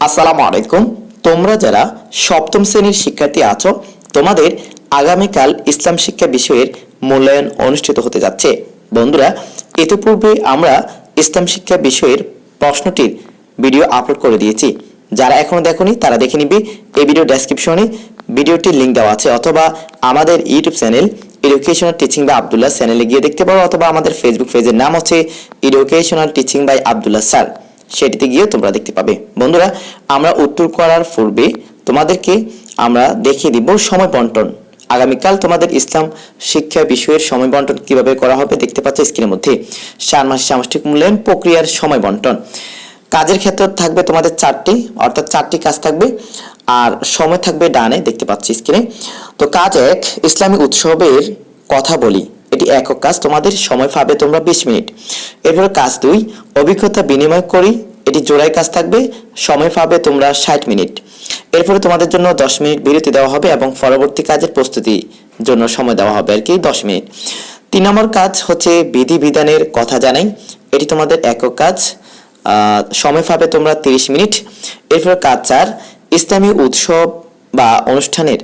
আসসালামু আলাইকুম। তোমরা যারা সপ্তম শ্রেণির শিক্ষার্থী আছো, তোমাদের আগামীকাল ইসলাম শিক্ষা বিষয়ের মূল্যায়ন অনুষ্ঠিত হতে যাচ্ছে। বন্ধুরা, ইতিপূর্বে আমরা ইসলাম শিক্ষা বিষয়ের প্রশ্নটির ভিডিও আপলোড করে দিয়েছি। যারা এখনও দেখোনি, তারা দেখে নিবে। এই ভিডিও ডেসক্রিপশনে ভিডিওটির লিঙ্ক দেওয়া আছে, অথবা আমাদের YouTube channel educational teaching by Abdullah চ্যানেলে গিয়ে দেখতে পারো, অথবা আমাদের ফেসবুক পেজের নাম হচ্ছে educational teaching by Abdullah sir সেটিতে গিয়ে তোমরা দেখতে পাবে। বন্ধুরা, আমরা উত্তর করার পূর্বে তোমাদেরকে আমরা দেখিয়ে দিব সময় বন্টন। আগামীকাল তোমাদের ইসলাম শিক্ষা বিষয়ের সময় বন্টন কীভাবে করা হবে দেখতে পাচ্ছ স্ক্রিনের মধ্যে। মাস সামষ্টিক মূল্যায়ন, প্রক্রিয়ার সময় বন্টন। কাজের ক্ষেত্র থাকবে তোমাদের চারটি, অর্থাৎ চারটি কাজ থাকবে, আর সময় থাকবে ডানে দেখতে পাচ্ছি স্ক্রিনে। তো কাজ এক, ইসলামী উৎসবের কথা বলি। এটি একক কাজ, তোমাদের সময় পাবে তোমরা বিশ মিনিট। এরপরে কাজ দুই, অভিজ্ঞতা বিনিময় করি, এটি জোড়াই কাজ থাকবে, সময় পাবে তোমরা ষাট মিনিট। এরপরে তোমাদের জন্য দশ মিনিট বিরতি দেওয়া হবে এবং পরবর্তী কাজের প্রস্তুতির জন্য সময় দেওয়া হবে আর কি দশ মিনিট। তিন নম্বর কাজ হচ্ছে বিধি বিধানের কথা জানাই। এটি তোমাদের একক কাজ সময় পাবে তোমরা তিরিশ মিনিট। এরপর কাজ চার, ইসলামী উৎসব বা অনুষ্ঠানের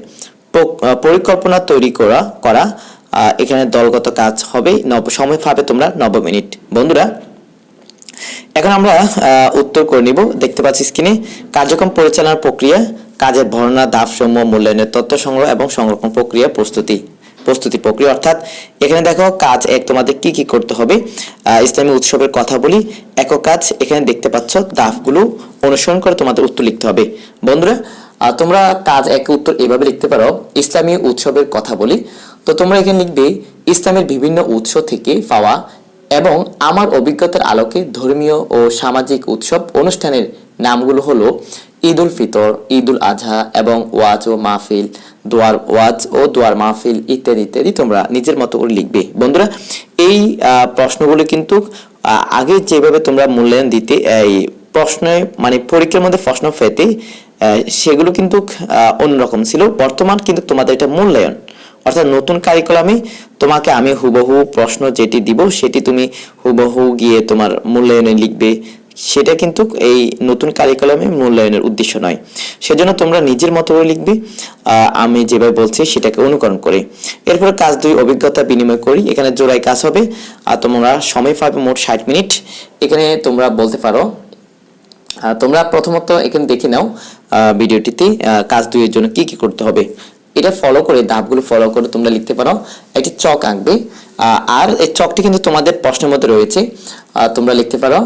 পরিকল্পনা তৈরি করা করা। এখানে দলগত কাজ হবে নব সময় পাবে তোমরা নব্বই মিনিট। বন্ধুরা, এখন আমরা উত্তর করে নিব। দেখতে পাচ্ছি স্ক্রিনে কার্যক্রম পরিচালনার প্রক্রিয়া, কাজের ভরনা সমূহ মূল্যায়নের তথ্য সংগ্রহ এবং সংরক্ষণ প্রক্রিয়া প্রস্তুতি প্রস্তুতি প্রক্রিয়া। অর্থাৎ, এখানে দেখো, কাজ এক, তোমাদের কি কি করতে হবে? ইসলামী উৎসবের কথা বলি। একক কাজ, এখানে দেখতে পাচ্ছ দাফগুলো অনুসরণ করে তোমাদের উত্তর লিখতে হবে। বন্ধুরা তোমরা কাজ এক, উত্তর এভাবে লিখতে পারো। ইসলামী উৎসবের কথা বলি। তো তোমরা এখানে লিখবে ইসলামের বিভিন্ন উৎস থেকে পাওয়া এবং আমার অভিজ্ঞতার আলোকে ধর্মীয় ও সামাজিক উৎসব অনুষ্ঠানের নামগুলো হলো ঈদ উল ফিতর ঈদ উল আজহা এবং ওয়াজ ও মাহফিল দোয়ার ওয়াজ ও দোয়ার মাহফিল ইত্যাদি ইত্যাদি তোমরা নিজের মতো করে লিখবে। বন্ধুরা এই প্রশ্নগুলো কিন্তু আগে যেভাবে তোমরা মূল্যায়ন দিতে এই প্রশ্নে মানে পরীক্ষার মধ্যে প্রশ্ন আহ, সেগুলো কিন্তু অন্যরকম ছিল। বর্তমান কিন্তু তোমাদের এটা মূল্যায়ন। অর্থাৎ নতুন কারিকুলামে তোমাকে আমি হুবহু প্রশ্ন যেটি দিব, সেটি তুমি হুবহু গিয়ে তোমার মূল্যায়নে লিখবে। সেটা কিন্তু এই নতুন কারিকুলামে মূল্যায়নের উদ্দেশ্য নয়। সেজন্য তোমরা নিজের মতো করে লিখবে। আমি যেভাবে বলছি সেটাকে অনুকরণ করে। এরপরে কাজ দুই, অভিজ্ঞতা বিনিময় করি। এখানে জোড়াই কাজ হবে। আর তোমরা সময় পাবে মোট ষাট মিনিট। এখানে তোমরা বলতে পারো তোমরা প্রথমত এখানে দেখে নাও ভিডিওটিতে কাজ দুইয়ের জন্য কি কি করতে হবে। এটা ফলো করে, ধাপগুলো ফলো করে তোমরা লিখতে পারো। একটি চক আঁকবে। আর এই চকটি কিন্তু তোমাদের প্রশ্নের মধ্যে রয়েছে। তোমরা লিখতে পারো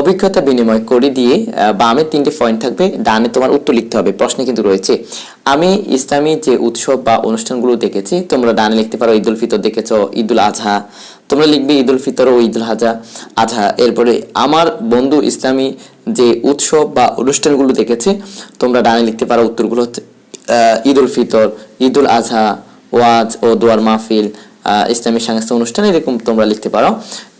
অভিজ্ঞতা বিনিময় করে দিয়ে বামে তিনটে পয়েন্ট থাকবে, ডানে তোমার উত্তর লিখতে হবে, প্রশ্নে কিন্তু রয়েছে। আমি ইসলামী যে উৎসব বা অনুষ্ঠানগুলো দেখেছি, তোমরা ডানে লিখতে পারো, ঈদুল ফিতর দেখেছ, ঈদুল আজহা। তোমরা লিখবে ঈদুল ফিতর ও ঈদুল হাজা, আজহা। এরপরে আমার বন্ধু ইসলামী যে উৎসব বা অনুষ্ঠানগুলো দেখেছে, তোমরা ডানে লিখতে পারো, উত্তরগুলো হচ্ছে আহ, উল ফিতর ঈদুল আজহা ওয়াজ ও দোয়ার মাহফিল ইসলামী সাংস্কৃতিক অনুষ্ঠান এরকম তোমরা লিখতে পারো।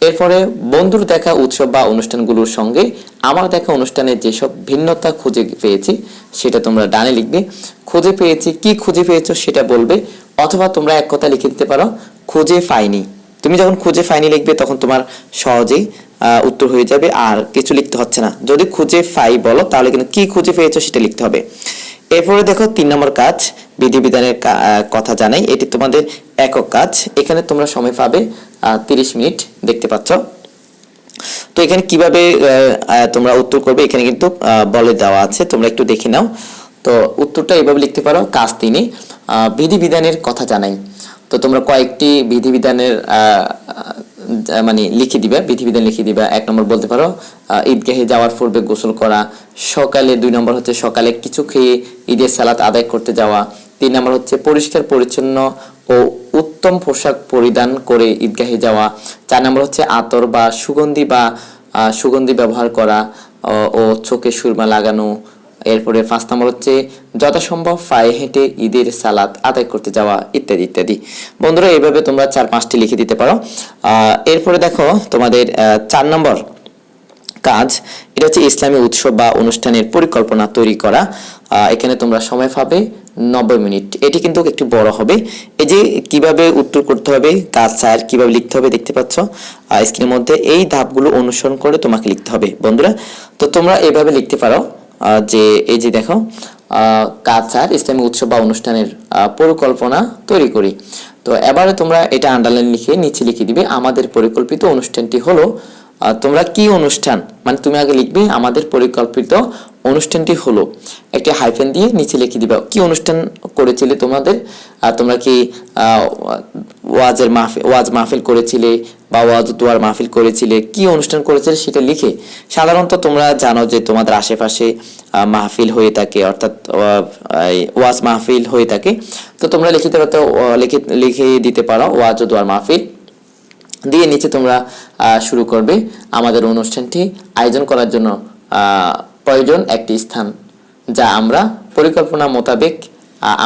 এরপরে বন্ধুর দেখা উৎসব বা অনুষ্ঠানগুলোর সঙ্গে আমার দেখা অনুষ্ঠানে যেসব ভিন্নতা খুঁজে পেয়েছি সেটা তোমরা ডানে লিখবে। খুঁজে পেয়েছি কি খুঁজে পেয়েছ সেটা বলবে অথবা তোমরা এক কথা লিখে দিতে পারো খুঁজে পাইনি। তুমি যখন খুঁজে ফাইনি লিখবে তখন তোমার সহজেই উত্তর হয়ে যাবে আর কিছু লিখতে হচ্ছে না। যদি খুঁজে ফাই বলো তাহলে কিন্তু কি খুঁজে পেয়েছ সেটা লিখতে হবে। এরপরে দেখো তিন নম্বর কাজ, বিধিবিধানের কথা জানাই। এটি তোমাদের একক কাজ। এখানে তোমরা সময় পাবে তিরিশ মিনিট দেখতে পাচ্ছ। তো এখানে কীভাবে তোমরা উত্তর করবে, এখানে কিন্তু বলে দেওয়া আছে। তোমরা একটু দেখে নাও। তো উত্তরটা এভাবে লিখতে পারো, কাজ তিনি বিধিবিধানের কথা জানাই। তো তোমরা কয়েকটি বিধিবিধানের মানে লিখে দিবে, বিধিবিধান লিখে দিবে। এক নম্বর বলতে পারো ঈদগাহে যাওয়ার পূর্বে গোসল করা, সকালে দুই নম্বর হচ্ছে সকালে কিছু খেয়ে ঈদের সালাত আদায় করতে যাওয়া, তিন নম্বর হচ্ছে পরিষ্কার, পরিচ্ছন্ন ও উত্তম পোশাক পরিধান করে ঈদগাহে যাওয়া, চার নম্বর হচ্ছে আতর বা সুগন্ধি বা সুগন্ধি ব্যবহার করা ও চোখে সুরমা লাগানো এরপরে পাঁচ নম্বর হচ্ছে, যথাসম্ভব পায়ে হেঁটে ঈদের সালাদ আদায় করতে যাওয়া ইত্যাদি ইত্যাদি। বন্ধুরা এইভাবে তোমরা চার পাঁচটি লিখে দিতে পারো। এরপরে দেখো, তোমাদের চার নম্বর কাজ, এটা হচ্ছে ইসলামী উৎসব বা অনুষ্ঠানের পরিকল্পনা তৈরি করা। এখানে তোমরা সময় পাবে নব্বই মিনিট। এটি কিন্তু একটু বড় হবে। এই যে কীভাবে উত্তর করতে হবে কাজ স্যার কীভাবে লিখতে হবে দেখতে পাচ্ছ? স্ক্রিনের মধ্যে এই ধাপগুলো অনুসরণ করে তোমাকে লিখতে হবে, বন্ধুরা। তো তোমরা এভাবে লিখতে পারো। যে, এই যে দেখো কাছার ইসলামী উৎসব বা অনুষ্ঠানের পরিকল্পনা তৈরি করি। তো এবারে তোমরা এটা আন্ডারলাইন লিখে নিচে লিখে দিবে, আমাদের পরিকল্পিত অনুষ্ঠানটি হলো তোমরা কি অনুষ্ঠান? মানে তুমি আগে লিখবে, আমাদের পরিকল্পিত অনুষ্ঠানটি হলো। একটি হাইফেন দিয়ে নিচে লিখে দিবে, কি অনুষ্ঠান করেছিলে তোমাদের? আর তোমরা কি ওয়াজের মাহফিল ওয়াজ মাহফিল করেছিলে বা ওয়াজ দোয়ার মাহফিল করেছিলে? কি অনুষ্ঠান করেছিলে? সেটা লিখে, সাধারণত তোমরা জানো যে তোমাদের আশেপাশে মাহফিল হয়ে থাকে, অর্থাৎ ওয়াজ মাহফিল হয়ে থাকে। তো তোমরা লিখে দিতে লিখে লিখে দিতে পারো, ওয়াজ ও দোয়ার মাহফিল। দিয়ে নিচে তোমরা শুরু করবে আমাদের অনুষ্ঠানটি। আয়োজন করার জন্য প্রয়োজন একটি স্থান, যা আমরা পরিকল্পনা মোতাবেক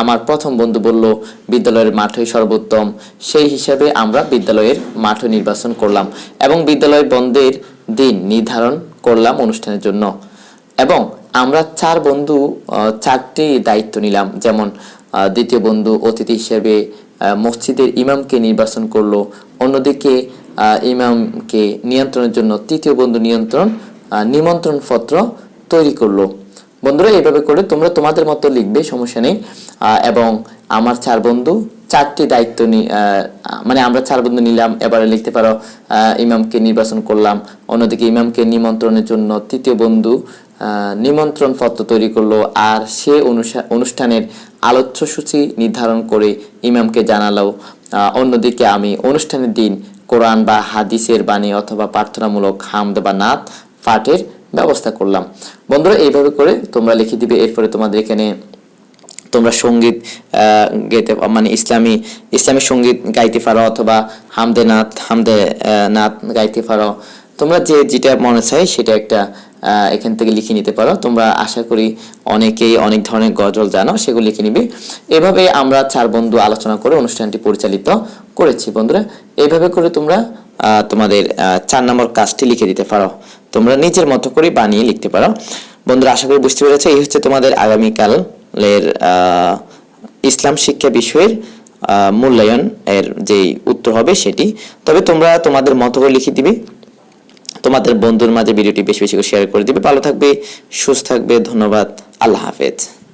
আমার প্রথম বন্ধু বলল, বিদ্যালয়ের মাঠই সর্বোত্তম। সেই হিসাবে আমরা বিদ্যালয়ের মাঠ নির্বাচন করলাম এবং বিদ্যালয় বন্ধের দিন নির্ধারণ করলাম অনুষ্ঠানের জন্য। এবং আমরা চার বন্ধু চারটি দায়িত্ব নিলাম। যেমন দ্বিতীয় বন্ধু অতিথি হিসেবে মসজিদের ইমামকে নির্বাচন করল। অন্যদিকে ইমামকে নিয়ন্ত্রণের জন্য তৃতীয় বন্ধু নিয়ন্ত্রণ নিমন্ত্রণ পত্র তৈরি করল। বন্ধুরা, এইভাবে করে তোমরা তোমাদের মতো লিখবে, সমস্যা নেই। এবং আমার চার বন্ধু, চারটি দায়িত্ব মানে আমরা চার বন্ধু নিলাম, এবারে লিখতে পারো ইমামকে নির্বাচন করলাম। অন্যদিকে ইমামকে নিমন্ত্রণের জন্য তৃতীয় বন্ধু নিমন্ত্রণ পত্র তৈরি করল, আর সে অনুষ্ঠানের আলোচ্য সূচি নির্ধারণ করে ইমামকে জানালো। অন্যদিকে আমি অনুষ্ঠানের দিন কোরআন বা হাদিসের বাণী অথবা প্রার্থনামূলক হামদ বা নাত পাঠের ব্যবস্থা করলাম। বন্ধুরা, এইভাবে করে তোমরা লিখে দিবে, এরপরে তোমাদের এখানে তোমরা সংগীত গেতে মানে ইসলামী ইসলামী সংগীত গাইতে পারো অথবা হামদে নাথ হামদে নাথ গাইতে পারো। তোমরা যে যেটা মনে চাই সেটা একটা এখান থেকে লিখে নিতে পারো। তোমরা আশা করি অনেকেই অনেক ধরনের গজল জানো, সেগুলো লিখে নিবে। এভাবে আমরা চার বন্ধু আলোচনা করে অনুষ্ঠানটি পরিচালিত করেছি বন্ধুরা। এইভাবে করে তোমরা তোমাদের চার নম্বর কাজটি লিখে দিতে পারো। তোমরা নিজের মতো করে বানিয়ে লিখতে পারো। বন্ধুরা, আশা করি বুঝতে পেরেছ, এই হচ্ছে তোমাদের আগামীকালের ইসলাম শিক্ষা বিষয়ের মূল্যায়ন এর যে উত্তর হবে সেটি। তবে তোমরা তোমাদের মতো করে লিখে দিবে। তোমাদের বন্ধুর মাঝে ভিডিওটি বেশি বেশি করে শেয়ার করে দিবে। ভালো থাকবে, সুস্থ থাকবে। ধন্যবাদ। আল্লাহ হাফেজ।